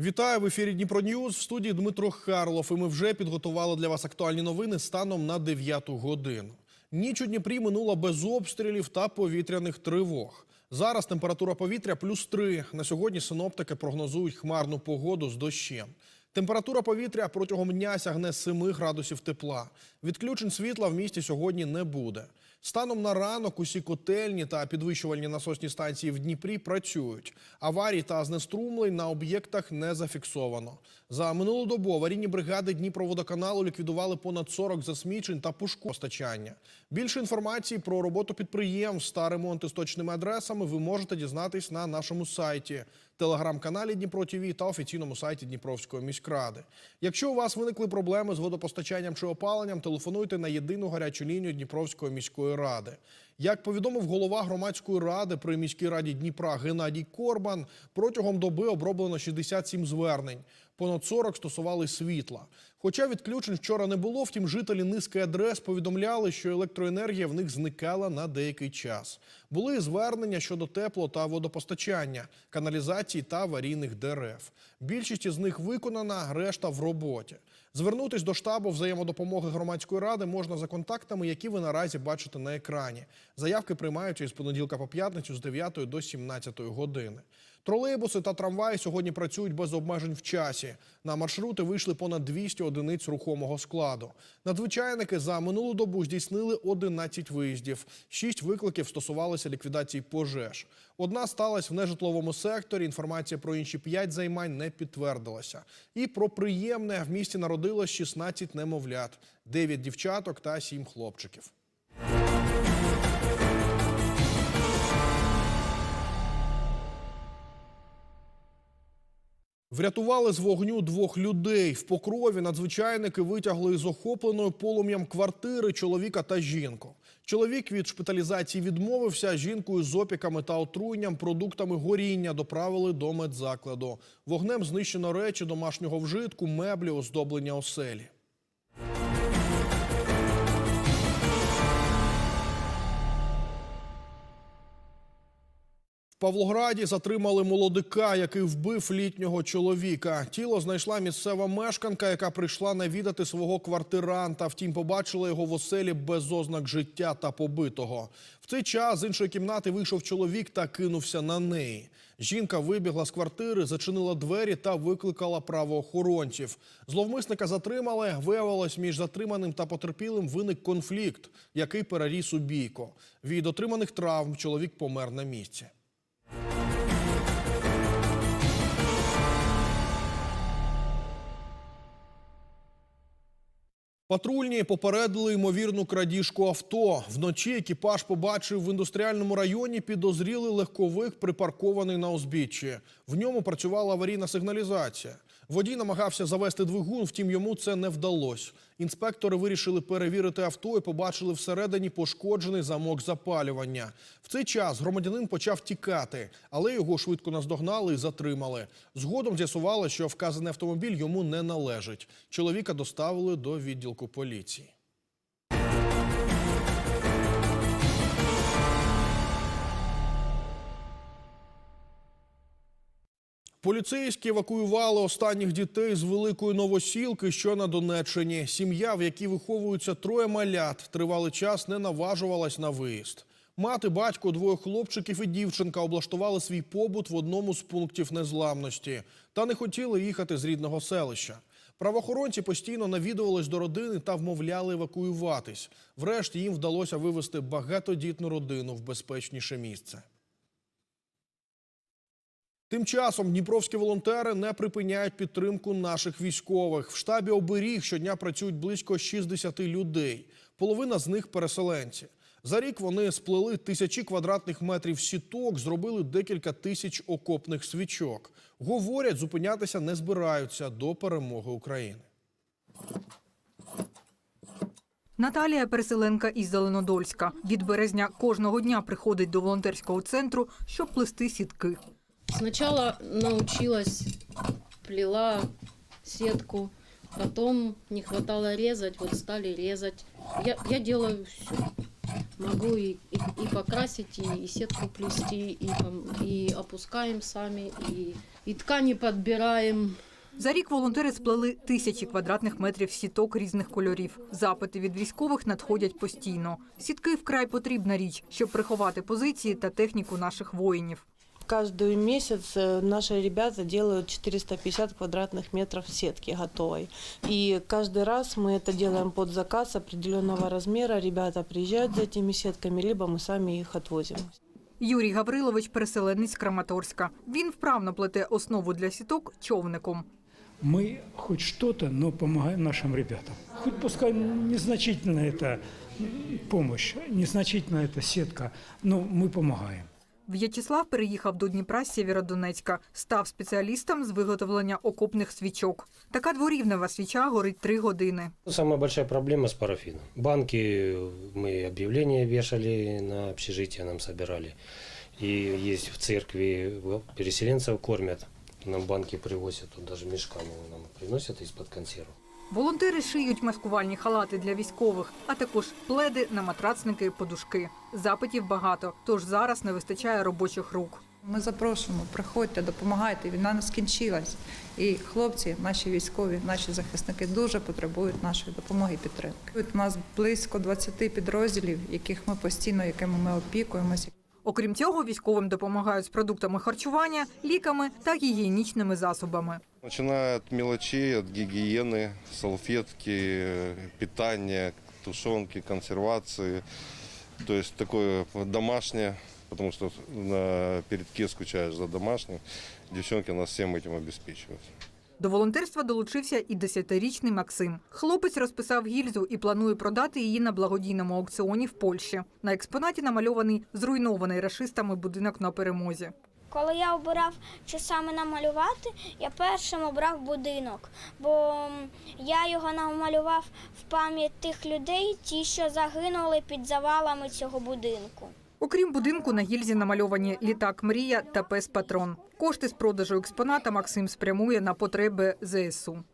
Вітаю в ефірі Дніпро Ньюз. В студії Дмитро Харлов. І ми вже підготували для вас актуальні новини станом на 9 годину. Ніч у Дніпрі минула без обстрілів та повітряних тривог. Зараз температура повітря плюс 3. На сьогодні синоптики прогнозують хмарну погоду з дощем. Температура повітря протягом дня сягне 7 градусів тепла. Відключень світла в місті сьогодні не буде. Станом на ранок усі котельні та підвищувальні насосні станції в Дніпрі працюють. Аварій та знеструмлень на об'єктах не зафіксовано. За минулу добу аварійні бригади Дніпроводоканалу ліквідували понад 40 засмічень та пушку постачання. Більше інформації про роботу підприємств та ремонти з точними адресами ви можете дізнатись на нашому сайті, телеграм-каналі Дніпро ТВ та офіційному сайті Дніпровської міськради. Якщо у вас виникли проблеми з водопостачанням чи опаленням, телефонуйте на єдину гарячу лінію Дніпровської міської ради. Як повідомив голова громадської ради при міській раді Дніпра Геннадій Корбан, протягом доби оброблено 67 звернень. Понад 40 стосували світла. Хоча відключень вчора не було, втім жителі низки адрес повідомляли, що електроенергія в них зникала на деякий час. Були звернення щодо тепло та водопостачання, каналізації та аварійних дерев. Більшість із них виконана, решта в роботі. Звернутись до штабу взаємодопомоги громадської ради можна за контактами, які ви наразі бачите на екрані. Заявки приймаються із понеділка по п'ятницю з 9 до 17 години. Тролейбуси та трамваї сьогодні працюють без обмежень в часі. На маршрути вийшли понад 200 одиниць рухомого складу. Надзвичайники за минулу добу здійснили 11 виїздів. Шість викликів стосувалися ліквідації пожеж. Одна сталася в нежитловому секторі. Інформація про інші п'ять займань не підтвердилася. І про приємне в місті народилось 16 немовлят, 9 дівчаток та 7 хлопчиків. Врятували з вогню двох людей. В покрові надзвичайники витягли з охопленої полум'ям квартири чоловіка та жінку. Чоловік від шпиталізації відмовився. Жінкою з опіками та отруєнням продуктами горіння доправили до медзакладу. Вогнем знищено речі домашнього вжитку, меблі, оздоблення оселі. Павлограді затримали молодика, який вбив літнього чоловіка. Тіло знайшла місцева мешканка, яка прийшла навідати свого квартиранта. Втім, побачила його в оселі без ознак життя та побитого. В цей час з іншої кімнати вийшов чоловік та кинувся на неї. Жінка вибігла з квартири, зачинила двері та викликала правоохоронців. Зловмисника затримали. Виявилось, між затриманим та потерпілим виник конфлікт, який переріс у бійко. Від отриманих травм чоловік помер на місці. Патрульні попередили ймовірну крадіжку авто. Вночі екіпаж побачив в індустріальному районі підозрілий легковик, припаркований на узбіччі. В ньому працювала аварійна сигналізація. Водій намагався завести двигун, втім йому це не вдалося. Інспектори вирішили перевірити авто і побачили всередині пошкоджений замок запалювання. В цей час громадянин почав тікати, але його швидко наздогнали і затримали. Згодом з'ясували, що вказаний автомобіль йому не належить. Чоловіка доставили до відділку поліції. Поліцейські евакуювали останніх дітей з великої новосілки, що на Донеччині. Сім'я, в якій виховуються троє малят, тривалий час не наважувалась на виїзд. Мати, батько, двоє хлопчиків і дівчинка облаштували свій побут в одному з пунктів незламності та не хотіли їхати з рідного селища. Правоохоронці постійно навідувались до родини та вмовляли евакуюватись. Врешті їм вдалося вивезти багатодітну родину в безпечніше місце. Тим часом дніпровські волонтери не припиняють підтримку наших військових. В штабі оберіг щодня працюють близько 60 людей. Половина з них переселенці. За рік вони сплели тисячі квадратних метрів сіток, зробили декілька тисяч окопних свічок. Говорять, зупинятися не збираються до перемоги України. Наталія переселенка із Зеленодольська. Від березня кожного дня приходить до волонтерського центру, щоб плести сітки. Сначала научилась, плела сетку, потом не хватало резать, вот стали резать. Я, я делаю все. Могу и, и, и покрасить, и, и сетку плести, и, и опускаем сами, и, и ткани подбираем. За рік волонтери сплели тисячі квадратних метрів сіток різних кольорів. Запити від військових надходять постійно. Сітки вкрай потрібна річ, щоб приховати позиції та техніку наших воїнів Каждый месяц э, наши ребята делают 450 квадратных метров сетки готовой. И каждый раз мы это делаем под заказ определенного размера. Ребята приезжают за этими сетками, либо мы сами их отвозим. Юрій Гаврилович переселенець з Краматорська. Він вправно плете основу для сіток човником. мы хоть что-то, но помогаем нашим ребятам. Хоть пускай незначительно это м, помощь, незначительно это сетка, но мы помогаем. В'ячеслав переїхав до Дніпра з Сєвєродонецька. Став спеціалістом з виготовлення окопних свічок. Така дворівнева свіча горить три години. Самая большая проблема с парафином. Банки, мы объявления вешали на общежитие, нам собирали. И есть в церкви, переселенцев кормят. Нам банки привозят, тут даже мешками нам приносят из-под консервов. Волонтери шиють маскувальні халати для військових, а також пледи, наматрацники, подушки. Запитів багато, тож зараз не вистачає робочих рук. Ми запрошуємо, приходьте, допомагайте. Війна не скінчилась. І хлопці, наші військові, наші захисники дуже потребують нашої допомоги і підтримки. У нас близько 20 підрозділів, яких ми постійно, якими ми опікуємося. Окрім цього, військовим допомагають з продуктами харчування, ліками та гігієнічними засобами. Начиная от мелочей, от гигиены, салфетки, э, питания, тушенки, консервации. То есть такое домашнее, потому что на передке скучаешь за домашним. Девчонки нас всем этим обеспечивают. До волонтерства долучився і десятирічний Максим. Хлопець розписав гільзу і планує продати її на благодійному аукціоні в Польщі. На експонаті намальований зруйнований рашистами будинок на перемозі. Коли я обирав, що саме намалювати, я першим обрав будинок, бо я його намалював в пам'ять тих людей, ті, що загинули під завалами цього будинку. Окрім будинку, на гільзі намальовані літак Мрія та пес Патрон. Кошти з продажу експоната Максим спрямує на потреби ЗСУ.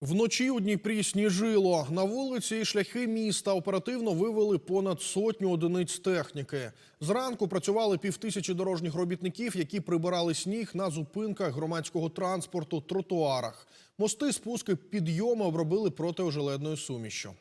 Вночі у Дніпрі сніжило. На вулиці і шляхи міста оперативно вивели понад сотню одиниць техніки. Зранку працювали півтисячі дорожніх робітників, які прибирали сніг на зупинках громадського транспорту, тротуарах. Мости, спуски, підйоми обробили протиожеледною сумішю.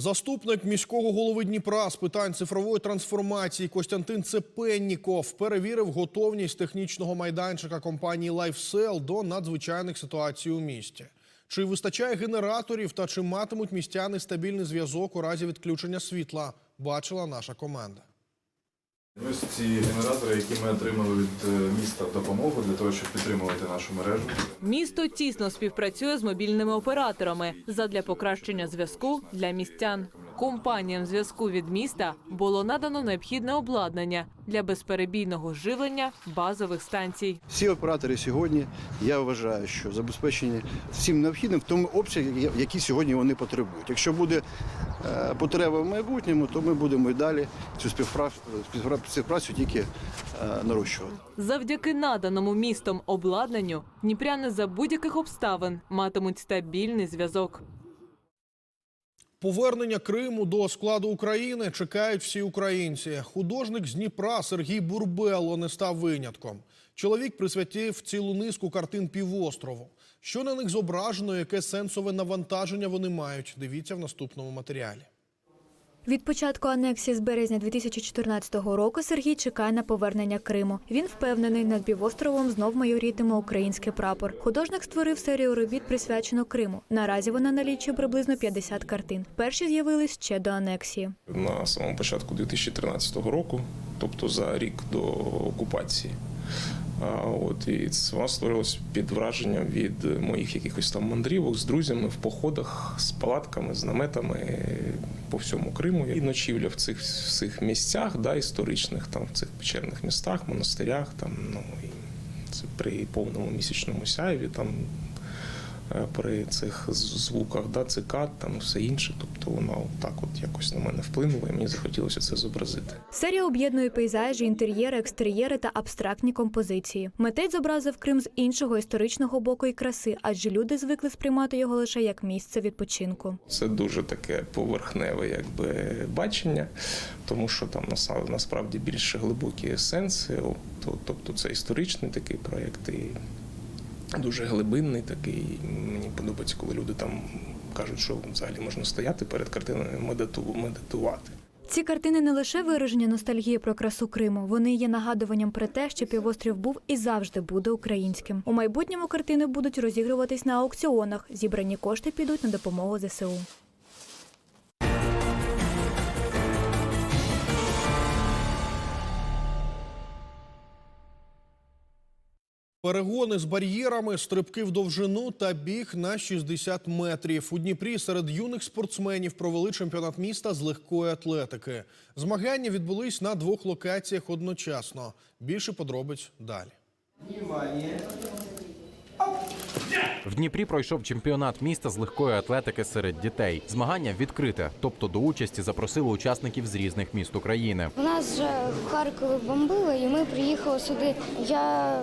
Заступник міського голови Дніпра з питань цифрової трансформації Костянтин Цепенніков перевірив готовність технічного майданчика компанії LifeSell до надзвичайних ситуацій у місті. Чи вистачає генераторів та чи матимуть містяни стабільний зв'язок у разі відключення світла, бачила наша команда. Ось ці генератори, які ми отримали від е, міста допомогу для того, щоб підтримувати нашу мережу. Місто тісно співпрацює з мобільними операторами задля покращення зв'язку для містян. Компаніям зв'язку від міста було надано необхідне обладнання для безперебійного живлення базових станцій. Всі оператори сьогодні, я вважаю, що забезпечені всім необхідним в тому обсязі, я- який сьогодні вони потребують. Якщо буде е, потреба в майбутньому, то ми будемо і далі цю співпрацю, співпра- тільки е, нарощувати. Завдяки наданому містом обладнанню дніпряни за будь-яких обставин матимуть стабільний зв'язок. Повернення Криму до складу України чекають всі українці. Художник з Дніпра Сергій Бурбело не став винятком. Чоловік присвятив цілу низку картин півострову. Що на них зображено, яке сенсове навантаження вони мають? Дивіться в наступному матеріалі. Від початку анексії з березня 2014 року Сергій чекає на повернення Криму. Він впевнений, над півостровом знов майорітиме український прапор. Художник створив серію робіт, присвячену Криму. Наразі вона налічує приблизно 50 картин. Перші з'явились ще до анексії. на самому початку 2013 року, тобто за рік до окупації. От і це вона створилась під враженням від моїх якихось там мандрівок з друзями в походах з палатками, з наметами по всьому Криму. І ночівля в цих всіх місцях, да, історичних, там в цих печерних містах, монастирях, там ну і це при повному місячному сяєві, там при цих звуках, да, цикад, там все інше. Тобто воно так от якось на мене вплинуло, і мені захотілося це зобразити. Серія об'єднує пейзажі, інтер'єри, екстер'єри та абстрактні композиції. Митець зобразив Крим з іншого історичного боку і краси, адже люди звикли сприймати його лише як місце відпочинку. Це дуже таке поверхневе якби, бачення, тому що там насправді більш глибокі сенси. То- Тобто це історичний такий проєкт і дуже глибинний такий. Мені подобається, коли люди там кажуть, що взагалі можна стояти перед картиною медитувати. Ці картини не лише вираження ностальгії про красу Криму, вони є нагадуванням про те, що півострів був і завжди буде українським. У майбутньому картини будуть розігруватись на аукціонах. Зібрані кошти підуть на допомогу ЗСУ. Перегони з бар'єрами, стрибки в довжину та біг на 60 метрів. У Дніпрі серед юних спортсменів провели чемпіонат міста з легкої атлетики. Змагання відбулись на двох локаціях одночасно. Більше подробиць далі. В Дніпрі пройшов чемпіонат міста з легкої атлетики серед дітей. Змагання відкрите, тобто до участі запросили учасників з різних міст України. У нас вже в Харкові бомбили, і ми приїхали сюди. Я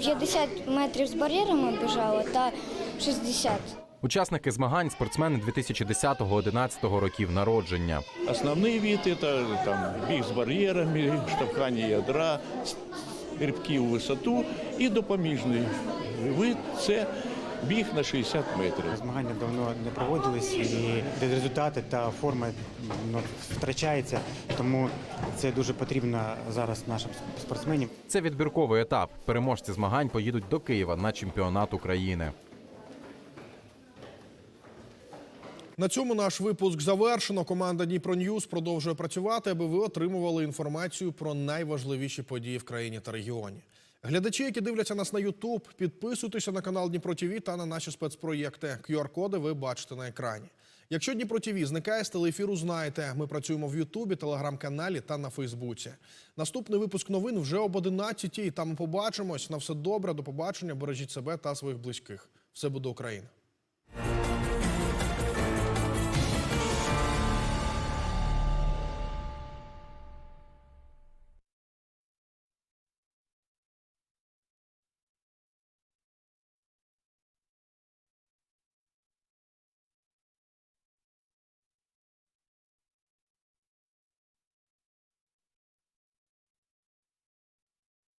50 метрів з бар'єрами біжала та 60. Учасники змагань спортсмени 2010-2011 років народження. Основний вид це там біг з бар'єрами, штовхання ядра, стрибки у висоту і допоміжний вид це біг на 60 метрів. Змагання давно не проводились, і результати та форма ну, втрачається, тому це дуже потрібно зараз нашим спортсменам. Це відбірковий етап. Переможці змагань поїдуть до Києва на чемпіонат України. На цьому наш випуск завершено. Команда Дніпро Ньюз продовжує працювати, аби ви отримували інформацію про найважливіші події в країні та регіоні. Глядачі, які дивляться нас на YouTube, підписуйтеся на канал Дніпро ТВ та на наші спецпроєкти. QR-коди ви бачите на екрані. Якщо Дніпро ТВ зникає з телеефіру, знаєте, ми працюємо в Ютубі, телеграм-каналі та на Фейсбуці. Наступний випуск новин вже об 11 і там побачимось. На все добре, до побачення. Бережіть себе та своїх близьких. Все буде Україна.